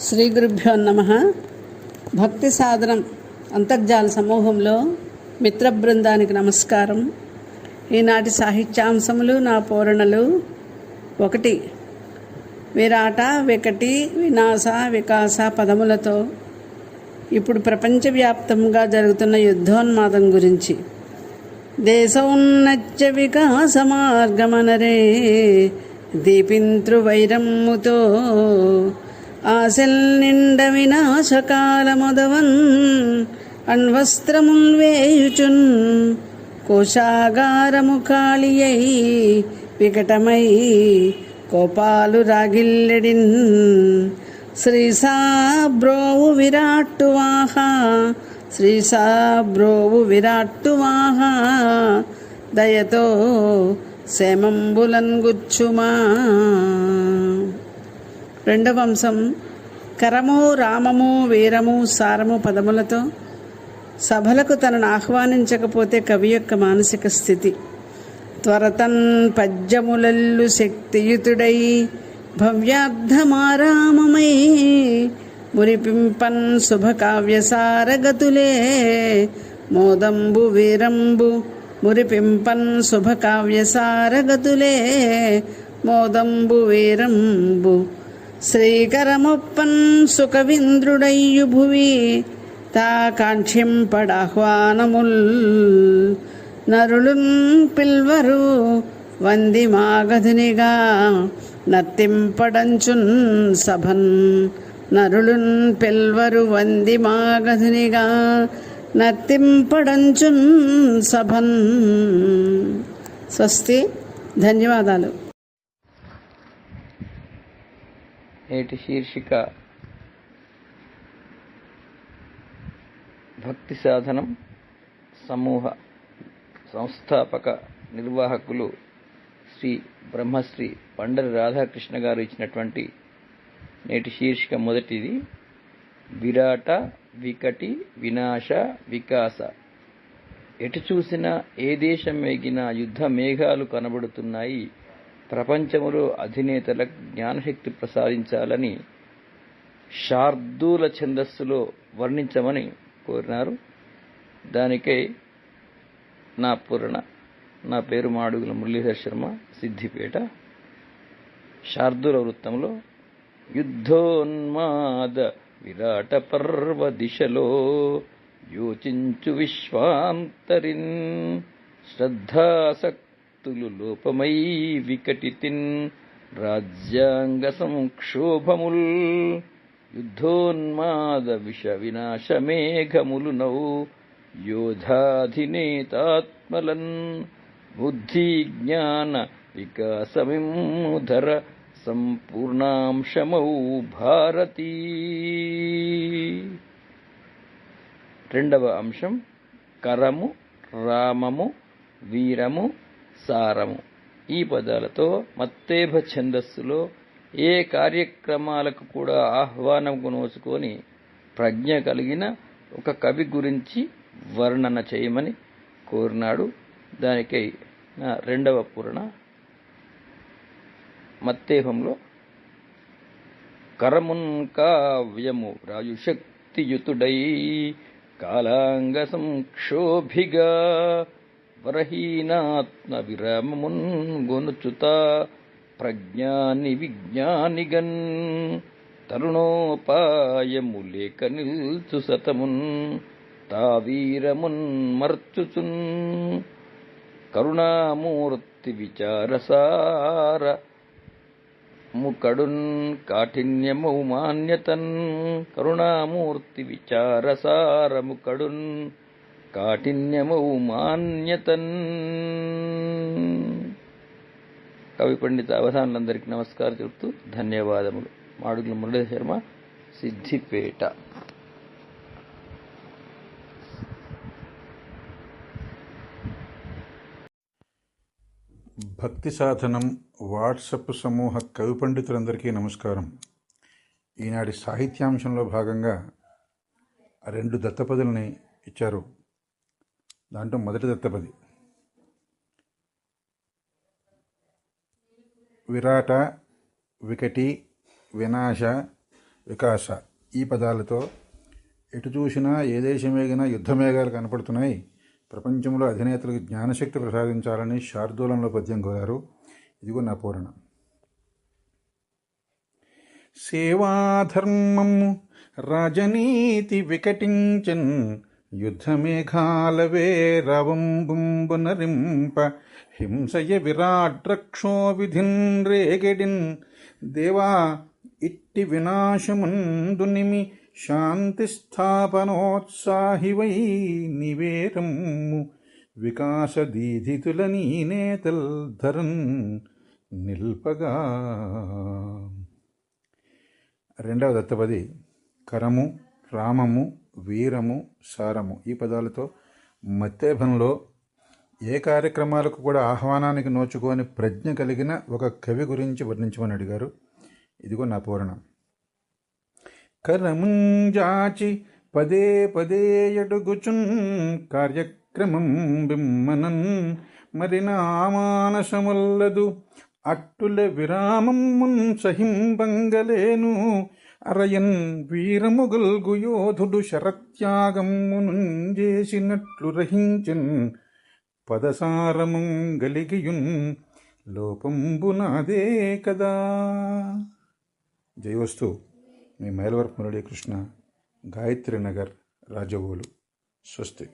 శ్రీ గురుభ్యో నమ. భక్తి సాధనం అంతర్జాల సమూహంలో మిత్ర బృందానికి నమస్కారం. ఈనాటి సాహిత్యాంశములు నా పూరణలు ఒకటి. విరాట వికటి వినాశ వికాస పదములతో ఇప్పుడు ప్రపంచవ్యాప్తంగా జరుగుతున్న యుద్ధోన్మాదం గురించి. దేశోన్నత్య వికాస మార్గమనరే దీపింతృవైరమ్ముతో ఆశల్ నిండ వినాశకాలముదవన్ అణ్వస్త్రముల్ వేయుచున్ కోశాగారము కాళియై వికటమై కోపాలు రాగిల్లెడిన్ శ్రీసాబ్రోవు విరాట్టువాహ శ్రీసాబ్రోవు విరాట్టువాహ దయతో శమంబులన్ గుచ్చుమా రెండవ అంశం కరము రామము వీరము సారము పదములతో సభలకు తనను ఆహ్వానించకపోతే కవి యొక్క మానసిక స్థితి. త్వరతన్ పద్యములల్లు శక్తియుతుడై భవ్యార్థమారామమై మురిపింపన్ శుభకావ్యసారగతులే మోదంబు వీరంబు మురిపింపన్ శుభకావ్యసారగతులే మోదంబు వీరంబు శ్రీకరమొప్పన్ సుఖవింద్రుడయ్యు భువి తా కాంక్షింపడాహ్వానముల్ పిల్వరు వంది మాగధునిగా నర్తింపడంచున్ సభన్. నరుళున్ పిల్వరు వంది మాగధునిగా నర్తింపడంచున్ సభన్. స్వస్తి ధన్యవాదాలు. నేటి శీర్షిక. భక్తి సాధనం సమూహ సంస్థాపక నిర్వాహకులు శ్రీ బ్రహ్మశ్రీ పండరి రాధాకృష్ణ గారు ఇచ్చినటువంటి నేటి శీర్షిక మొదటిది. విరాట వికటి వినాశ వికాస. ఎటు చూసినా ఏ దేశం మేగినా యుద్ధ మేఘాలు కనబడుతున్నాయి. ప్రపంచములో అధినేతలకు జ్ఞానశక్తి ప్రసాదించాలని శార్దూల ఛందస్సులో వర్ణించమని కోరినారు. దానికై నా పూరణ నా పేరు మాడుగుల మురళీధర్ శర్మ సిద్ధిపేట. శార్దూల వృత్తంలో యుద్ధోన్మాద విరాట పర్వ దిశలో యోచించు విశ్వాంతరిన్ శ్రద్ధాసక్తులు లోపమై వికటితిన్ రాజ్యాంగ సంక్షోభముల్ యుద్ధోన్మాద విష వినాశ మేఘములు నౌ యోధాధినేతాత్మలన్ బుద్ధి జ్ఞాన వికాసమిముధర సంపూర్ణాంశమౌ భారతీ రెండవ అంశం కరము రామము వీరము సారము. ఈ పదాలతో మత్తేభ ఛందస్సులో ఏ కార్యక్రమాలకు కూడా ఆహ్వానం నోచుకొని ప్రజ్ఞ కలిగిన ఒక కవి గురించి వర్ణన చేయమని కోరినాడు. దానికై నా రెండవ పూరణ. మత్తేహంలో కరమున్ కావ్యము రాయుశక్తియుతుడై కాలాంగ సంక్షోభిగా వరహీనాత్మ విరామమున్ గొనుచుత ప్రజ్ఞాని విజ్ఞానిగన్ తరుణోపాయములేక నిల్చు సతమున్ తావీరమున్ మర్చుచున్ కరుణామూర్తి విచారసార ముకడున్ కాఠిన్యమౌమాన్యతన్ కరుణామూర్తి విచారసారముకడున్ కాఠిన్యమౌ మాన్యతన్. కవి పండిత అవధానులందరికీ నమస్కారం చెబుతూ ధన్యవాదములు. మాడుగుల మురళీ శర్మ సిద్ధిపేట. భక్తి సాధనం వాట్సప్ సమూహ కవి పండితులందరికీ నమస్కారం. ఈనాటి సాహిత్యాంశంలో భాగంగా రెండు దత్తపదుల్ని ఇచ్చారు దాంట్లో మొదటి దత్తపది. విరాట వికటి వినాశ వికాస ఈ పదాలతో ఎటు చూసినా ఏ దేశమేగినా యుద్ధమేఘాలు కనపడుతున్నాయి. ప్రపంచంలో అధినేతలకు జ్ఞానశక్తి ప్రసాదించాలని శార్దూలంలో పద్యం కోరారు. ఇదిగో నా పూరణ. సేవాధర్మము రాజనీతి వికటించన్ యుద్ధమేఘాలవే రవంబుంబునరింప హింసయ విరాట్రక్షో విధిన్ రేగెడిన్ దేవా ఇట్టి వినాశముందునిమి శాంతి స్థాపనోత్సాహివై నివేరమ్ము వికాసదీధితుల నీ నేతల్ ధరన్ నిల్పగా రెండవ దత్తపది కరము రామము వీరము సారము. ఈ పదాలతో మత్తేభంలో ఏ కార్యక్రమాలకు కూడా ఆహ్వానానికి నోచుకోని ప్రజ్ఞ కలిగిన ఒక కవి గురించి వర్ణించమని అడిగారు. ఇదిగో నా పూరణం. కరముంజాచి పదే పదే ఎడుగుచున్ కార్యక్రమం బిమ్మనన్ మరి నా మానసముల్లదు అట్టుల విరామం సహింబంగలేను అరయన్ వీరముగల్గు యోధుడు శరత్యాగమును రహించన్ పదసారమం గలిగియున్ లోపంబునాదే కదా. జయవస్తు మీ మైలవరపు మురళీకృష్ణ గాయత్రి నగర్ రాజవోలు స్వస్తి.